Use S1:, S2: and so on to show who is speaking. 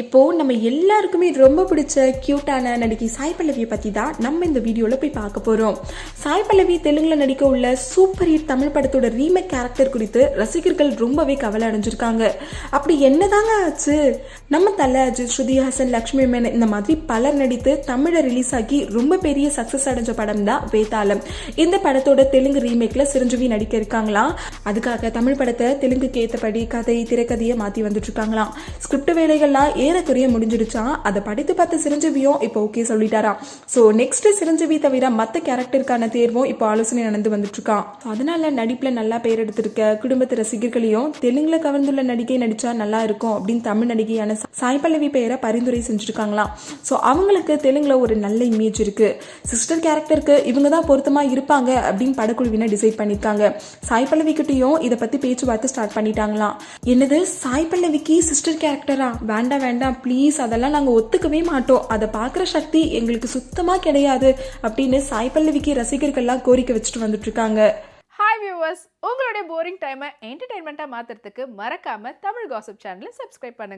S1: இப்போ நம்ம எல்லாருக்குமே ரொம்ப பிடிச்ச க்யூட்டான நடிகை சாய் பல்லவியை பற்றி தான் நம்ம இந்த வீடியோவில் போய் பார்க்க போகிறோம் சாய் பல்லவி தெலுங்கில் நடிக்க உள்ள சூப்பர் ஹிட் தமிழ் படத்தோட ரீமேக் கேரக்டர் குறித்து ரசிகர்கள் ரொம்பவே கவலை அடைஞ்சிருக்காங்க. அப்படி என்னதாங்க ஆச்சு? நம்ம தலை அஜித் ஸ்ருதி ஹாசன் லக்ஷ்மி மேனன் இந்த மாதிரி பலர் நடித்து தமிழை ரிலீஸ் ஆகி ரொம்ப பெரிய சக்ஸஸ் அடைஞ்ச படம் தான் வேதாளம். இந்த படத்தோட தெலுங்கு ரீமேக்கில் சிரஞ்சீவி நடிக்க இருக்காங்களாம் அதுக்காக தமிழ் படத்தை தெலுங்குக்கு ஏற்றபடி கதை திரைக்கதையை மாற்றி வந்துட்டு இருக்காங்களாம். ஸ்கிரிப்ட் வேலைகள்லாம் ஏறக்குறைய முடிஞ்சிடுச்சா? அதை படித்து பார்த்த சிரஞ்சீவியும் இப்போ ஓகே சொல்லிட்டாரா? ஸோ நெக்ஸ்ட் சிரஞ்சீவி தவிர மற்ற கேரக்டருக்கான தேர்வும் இப்போ ஆலோசனை நடந்து வந்துட்டு இருக்கான் அதனால நடிப்புல நல்லா பேர் எடுத்திருக்க குடும்பத்து ரசிகர்களையும் தெலுங்குல கவர்ந்துள்ள நடிகை நடிச்சா நல்லா இருக்கும் அப்படின்னு தமிழ் நடிகையான சாய் பல்லவி பெயரை பரிந்துரை செஞ்சிருக்காங்களாம் ஸோ அவங்களுக்கு தெலுங்குல ஒரு நல்ல இமேஜ் இருக்கு. சிஸ்டர் கேரக்டருக்கு இவங்க தான் பொருத்தமா இருப்பாங்க அப்படின்னு படக்குழுவினர் டிசைட் பண்ணிருக்காங்க. சாய் பல்லவி கிட்டயும் இதை பத்தி பேச்சுவார்த்தை ஸ்டார்ட் பண்ணிட்டாங்களாம். என்னது? சாய் பல்லவிக்கு சிஸ்டர் கேரக்டரா வேண்டாம் வேண்டாம். ப்ளீஸ் அதெல்லாம் நாங்கள் ஒத்துக்கவே மாட்டோம். அதை பார்க்குற சக்தி எங்களுக்கு சுத்தமாக கிடையாது அப்படின்னு சாய் பல்லவிக்கு ரசிகர்கள்லாம் கோரிக்கை வச்சுட்டு வந்துட்டு இருக்காங்க
S2: ஹாய் வியூவர்ஸ் உங்களுடைய போரிங் டைமை என்டர்டைன்மெண்ட்டாக மாற்றுறதுக்கு மறக்காமல் தமிழ் காசப் சேனலை சப்ஸ்கிரைப் பண்ணுங்க.